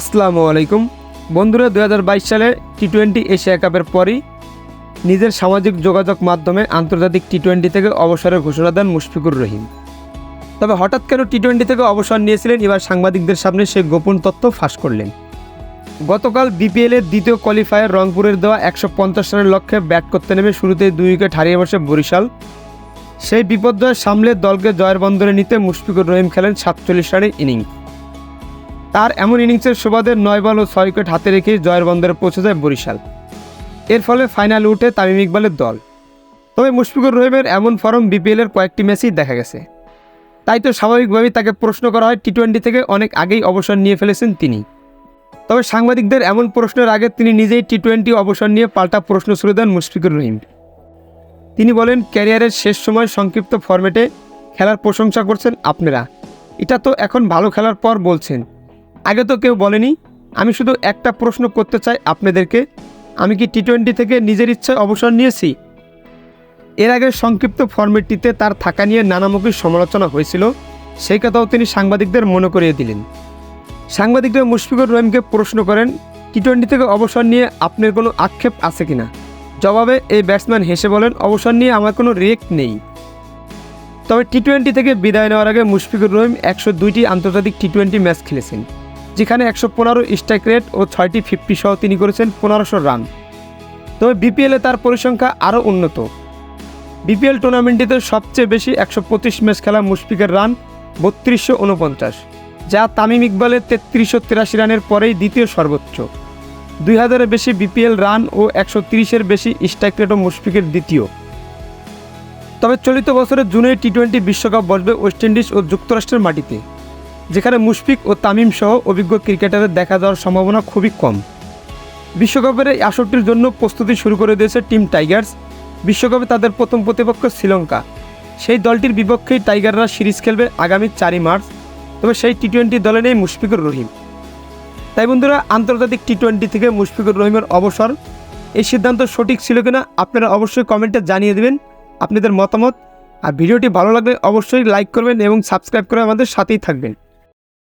আসসালামু আলাইকুম। বন্ধুরা দু হাজার বাইশ সালে টি টোয়েন্টি এশিয়া কাপের পরই নিজের সামাজিক যোগাযোগ মাধ্যমে আন্তর্জাতিক টি টোয়েন্টি থেকে অবসরের ঘোষণা দেন মুশফিকুর রহিম। তবে হঠাৎ কেন টি টোয়েন্টি থেকে অবসর নিয়েছিলেন? এবার সাংবাদিকদের সামনে সেই গোপন তথ্য ফাঁস করলেন। গতকাল বিপিএলের দ্বিতীয় কোয়ালিফায়ার রংপুরের দেওয়া একশো পঞ্চাশ রানের লক্ষ্যে ব্যাট করতে নেমে শুরুতেই দুই উইকেট হারিয়ে বসে বরিশাল। সেই বিপর্যয় সামলে দলকে জয়ের বন্দরে নিতে মুশফিকুর রহিম খেলেন সাতচল্লিশ রানের ইনিংস। তার এমন ইনিংসের সুবাদে নয় বল ও ছয় উইকেট হাতে রেখেই জয়ের বন্দরে পৌঁছে যায় বরিশাল। এর ফলে ফাইনাল উঠে তামিম ইকবালের দল। তবে মুশফিকুর রহিমের এমন ফর্ম বিপিএলের কয়েকটি ম্যাচেই দেখা গেছে। তাই তো স্বাভাবিকভাবেই তাকে প্রশ্ন করা হয় টি টোয়েন্টি থেকে অনেক আগেই অবসর নিয়ে ফেলেছেন তিনি। তবে সাংবাদিকদের এমন প্রশ্নের আগে তিনি নিজেই টি টোয়েন্টি অবসর নিয়ে পাল্টা প্রশ্ন ছুড়ে দেন মুশফিকুর রহিম। তিনি বলেন, ক্যারিয়ারের শেষ সময় সংক্ষিপ্ত ফরম্যাটে খেলার প্রশংসা করছেন আপনারা। এটা তো এখন ভালো খেলার পর বলছেন। আগে তো কেউ বলেনি, আমি শুধু একটা প্রশ্ন করতে চাই আপনাদেরকে। আমি কি টি টোয়েন্টি থেকে নিজের ইচ্ছায় অবসর নিয়েছি? এর আগে সংক্ষিপ্ত ফরম্যাটটিতে তার থাকা নিয়ে নানামুখী সমালোচনা হয়েছিল, সেই কথাও তিনি সাংবাদিকদের মনে করিয়ে দিলেন। সাংবাদিকরা মুশফিকুর রহিমকে প্রশ্ন করেন টি টোয়েন্টি থেকে অবসর নিয়ে আপনার কোনো আক্ষেপ আছে কিনা? জবাবে এই ব্যাটসম্যান হেসে বলেন, অবসর নিয়ে আমার কোনো রিয়েক্ট নেই। তবে টি টোয়েন্টি থেকে বিদায় নেওয়ার আগে মুশফিকুর রহিম একশো দুইটি আন্তর্জাতিক টি টোয়েন্টি ম্যাচ খেলেছেন। যেখানে একশো পনেরো স্ট্রাইক রেট ও ছয়টি ফিফটি সহ তিনি করেছেন পনেরোশো রান। তবে বিপিএলে তার পরিসংখ্যা আরও উন্নত। বিপিএল টুর্নামেন্টটিতে সবচেয়ে বেশি একশো পঁচিশ ম্যাচ খেলা মুশফিকের রান বত্রিশশো উনপঞ্চাশ, যা তামিম ইকবালের তেত্রিশশো তিরাশি রানের পরেই দ্বিতীয় সর্বোচ্চ। দুই হাজারের বেশি বিপিএল রান ও একশো তিরিশের বেশি স্ট্রাইক রেটও মুশফিকের দ্বিতীয়। তবে চলিত বছরের জুনে টি টোয়েন্টি বিশ্বকাপ বসবে ওয়েস্ট ইন্ডিজ ও যুক্তরাষ্ট্রের মাটিতে। যেখানে মুশফিক ও তামিম সহ অভিজ্ঞ ক্রিকেটারের দেখা যাওয়ার সম্ভাবনা খুবই কম। বিশ্বকাপের এই আসরটির জন্য প্রস্তুতি শুরু করে দিয়েছে টিম টাইগার্স। বিশ্বকাপে তাদের প্রথম প্রতিপক্ষ শ্রীলঙ্কা। সেই দলটির বিপক্ষেই টাইগাররা সিরিজ খেলবে আগামী চারই মার্চ, তবে সেই টি টোয়েন্টি দলে নেই মুশফিকুর রহিম। তাই বন্ধুরা, আন্তর্জাতিক টি টোয়েন্টি থেকে মুশফিকুর রহিমের অবসর। এই সিদ্ধান্ত সঠিক ছিল কিনা আপনারা অবশ্যই কমেন্টে জানিয়ে দেবেন আপনাদের মতামত। আর ভিডিওটি ভালো লাগলে অবশ্যই লাইক করবেন এবং সাবস্ক্রাইব করে আমাদের সাথেই থাকবেন।